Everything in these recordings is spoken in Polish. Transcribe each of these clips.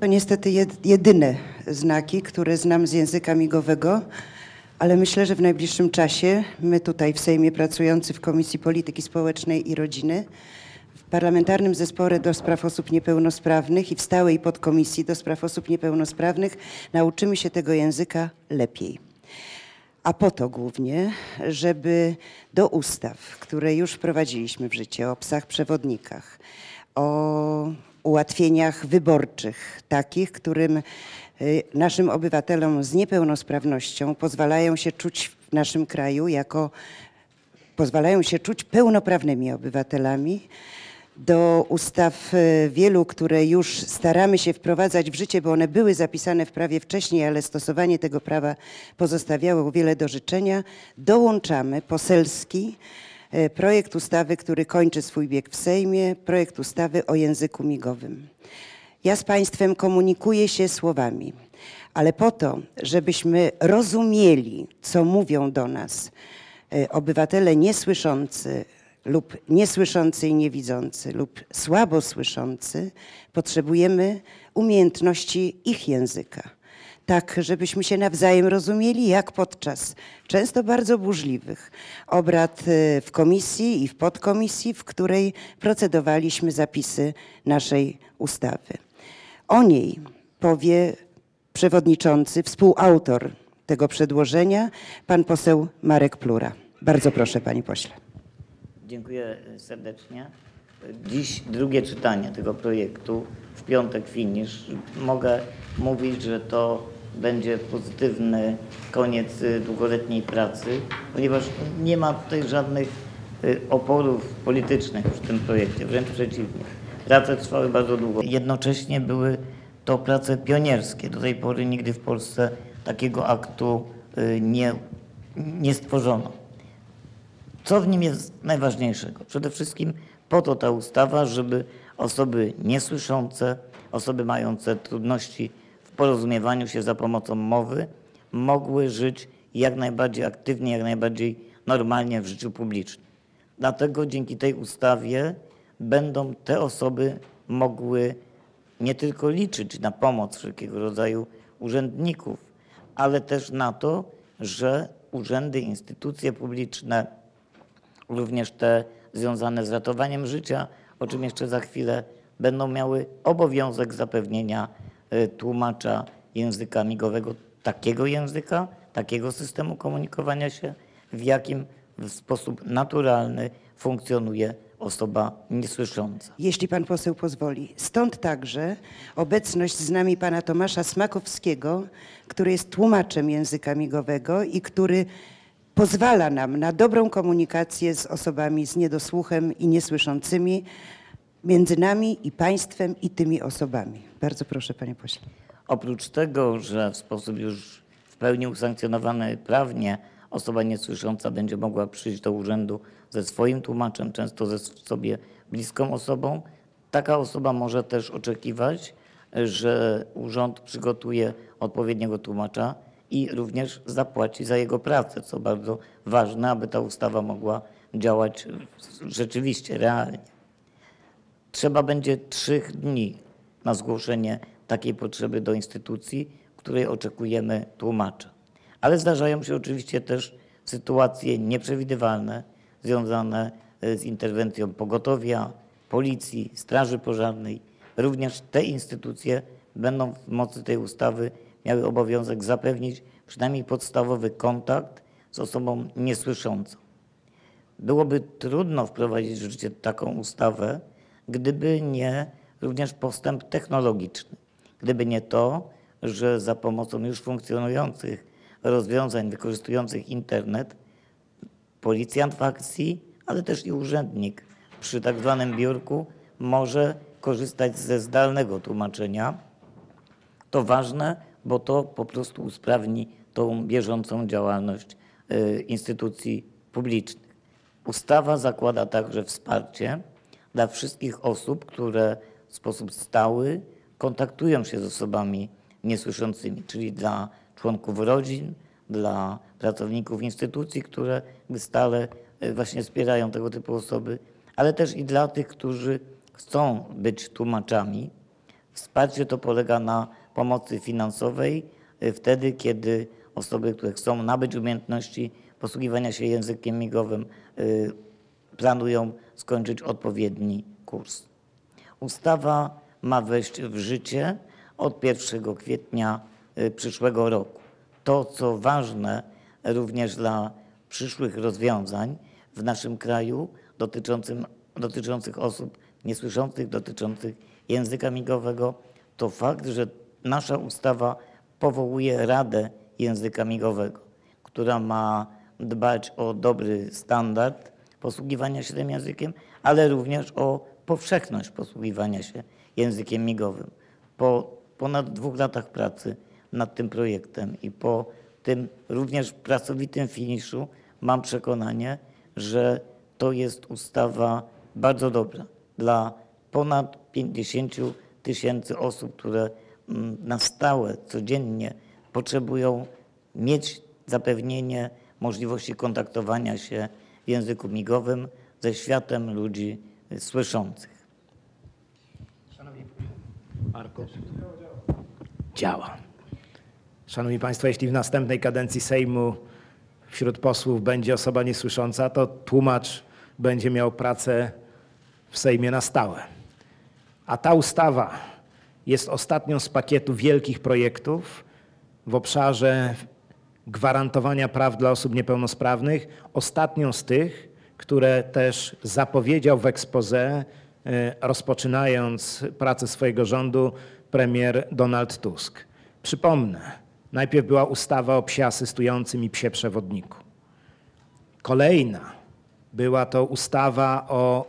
To niestety jed- jedyne znaki, które znam z języka migowego, ale myślę, że w najbliższym czasie my tutaj w Sejmie pracujący w Komisji Polityki Społecznej i Rodziny, w Parlamentarnym Zespole do Spraw Osób Niepełnosprawnych i w Stałej Podkomisji do Spraw Osób Niepełnosprawnych nauczymy się tego języka lepiej. A po to głównie, żeby do ustaw, które już wprowadziliśmy w życie, o psach przewodnikach, o ułatwieniach wyborczych, takich, którym y, naszym obywatelom z niepełnosprawnością pozwalają się czuć w naszym kraju jako pozwalają się czuć pełnoprawnymi obywatelami. Do ustaw e, wielu, które już staramy się wprowadzać w życie, bo one były zapisane w prawie wcześniej, ale stosowanie tego prawa pozostawiało wiele do życzenia, dołączamy poselski projekt ustawy, który kończy swój bieg w Sejmie, projekt ustawy o języku migowym. Ja z Państwem komunikuję się słowami, ale po to, żebyśmy rozumieli, co mówią do nas e, obywatele niesłyszący lub niesłyszący i niewidzący lub słabo słyszący, potrzebujemy umiejętności ich języka. Tak, żebyśmy się nawzajem rozumieli, jak podczas często bardzo burzliwych obrad e, w komisji i w podkomisji, w której procedowaliśmy zapisy naszej ustawy. O niej powie przewodniczący, współautor tego przedłożenia, pan poseł Marek Plura. Bardzo proszę, panie pośle. Dziękuję serdecznie. Dziś drugie czytanie tego projektu, w piątek finisz. Mogę mówić, że to będzie pozytywny koniec y, długoletniej pracy, ponieważ nie ma tutaj żadnych y, oporów politycznych przy tym projekcie, wręcz przeciwnie. Prace trwały bardzo długo. Jednocześnie były to prace pionierskie. Do tej pory nigdy w Polsce takiego aktu y, nie, nie stworzono. Co w nim jest najważniejszego? Przede wszystkim po to ta ustawa, żeby osoby niesłyszące, osoby mające trudności w porozumiewaniu się za pomocą mowy mogły żyć jak najbardziej aktywnie, jak najbardziej normalnie w życiu publicznym. Dlatego dzięki tej ustawie będą te osoby mogły nie tylko liczyć na pomoc wszelkiego rodzaju urzędników, ale też na to, że urzędy, instytucje publiczne, również te związane z ratowaniem życia, o czym jeszcze za chwilę, będą miały obowiązek zapewnienia tłumacza języka migowego, takiego języka, takiego systemu komunikowania się, w jakim w sposób naturalny funkcjonuje osoba niesłysząca. Jeśli pan poseł pozwoli. Stąd także obecność z nami pana Tomasza Smakowskiego, który jest tłumaczem języka migowego i który pozwala nam na dobrą komunikację z osobami z niedosłuchem i niesłyszącymi, między nami i państwem i tymi osobami. Bardzo proszę, panie pośle. Oprócz tego, że w sposób już w pełni usankcjonowany prawnie osoba niesłysząca będzie mogła przyjść do urzędu ze swoim tłumaczem, często ze sobie bliską osobą, taka osoba może też oczekiwać, że urząd przygotuje odpowiedniego tłumacza i również zapłaci za jego pracę, co bardzo ważne, aby ta ustawa mogła działać rzeczywiście, realnie. Trzeba będzie trzech dni na zgłoszenie takiej potrzeby do instytucji, której oczekujemy tłumacza. Ale zdarzają się oczywiście też sytuacje nieprzewidywalne związane z interwencją pogotowia, policji, straży pożarnej. Również te instytucje będą w mocy tej ustawy miały obowiązek zapewnić przynajmniej podstawowy kontakt z osobą niesłyszącą. Byłoby trudno wprowadzić w życie taką ustawę, gdyby nie również postęp technologiczny. Gdyby nie to, że za pomocą już funkcjonujących rozwiązań wykorzystujących internet, policjant w akcji, ale też i urzędnik przy tak zwanym biurku może korzystać ze zdalnego tłumaczenia. To ważne, bo to po prostu usprawni tą bieżącą działalność y, instytucji publicznych. Ustawa zakłada także wsparcie dla wszystkich osób, które w sposób stały kontaktują się z osobami niesłyszącymi, czyli dla członków rodzin, dla pracowników instytucji, które stale y, właśnie wspierają tego typu osoby, ale też i dla tych, którzy chcą być tłumaczami. Wsparcie to polega na pomocy finansowej y, wtedy, kiedy osoby, które chcą nabyć umiejętności posługiwania się językiem migowym, y, planują skończyć odpowiedni kurs. Ustawa ma wejść w życie od 1 kwietnia y, przyszłego roku. To, co ważne również dla przyszłych rozwiązań w naszym kraju dotyczącym, dotyczących osób niesłyszących, dotyczących języka migowego, to fakt, że nasza ustawa powołuje Radę Języka Migowego, która ma dbać o dobry standard posługiwania się tym językiem, ale również o powszechność posługiwania się językiem migowym. Po ponad dwóch latach pracy nad tym projektem i po tym również pracowitym finiszu mam przekonanie, że to jest ustawa bardzo dobra dla ponad 50 tysięcy osób, które mm, na stałe, codziennie potrzebują mieć zapewnienie możliwości kontaktowania się w języku migowym ze światem ludzi słyszących. Marku. Działa. Szanowni Państwo, jeśli w następnej kadencji Sejmu wśród posłów będzie osoba niesłysząca, to tłumacz będzie miał pracę w Sejmie na stałe. A ta ustawa jest ostatnią z pakietu wielkich projektów w obszarze gwarantowania praw dla osób niepełnosprawnych, ostatnią z tych, które też zapowiedział w expose, e, rozpoczynając pracę swojego rządu, premier Donald Tusk. Przypomnę, najpierw była ustawa o psie asystującym i psie przewodniku. Kolejna była to ustawa o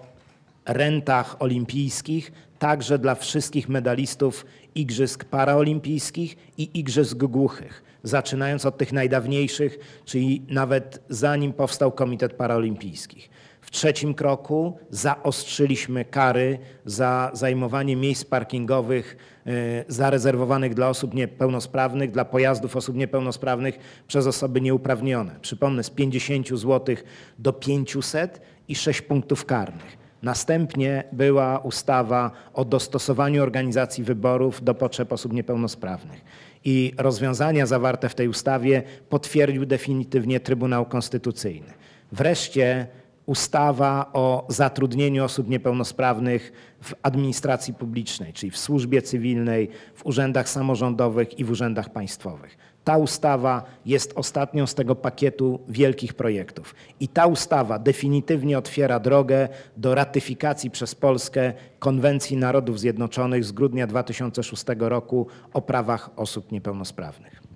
rentach olimpijskich, także dla wszystkich medalistów Igrzysk Paraolimpijskich i Igrzysk Głuchych, zaczynając od tych najdawniejszych, czyli nawet zanim powstał Komitet Paraolimpijskich. W trzecim kroku zaostrzyliśmy kary za zajmowanie miejsc parkingowych e, zarezerwowanych dla osób niepełnosprawnych, dla pojazdów osób niepełnosprawnych przez osoby nieuprawnione. Przypomnę, z 50 zł do 500 i 6 punktów karnych. Następnie była ustawa o dostosowaniu organizacji wyborów do potrzeb osób niepełnosprawnych. I rozwiązania zawarte w tej ustawie potwierdził definitywnie Trybunał Konstytucyjny. Wreszcie ustawa o zatrudnieniu osób niepełnosprawnych w administracji publicznej, czyli w służbie cywilnej, w urzędach samorządowych i w urzędach państwowych. Ta ustawa jest ostatnią z tego pakietu wielkich projektów. I ta ustawa definitywnie otwiera drogę do ratyfikacji przez Polskę Konwencji Narodów Zjednoczonych z grudnia 2006 roku o prawach osób niepełnosprawnych.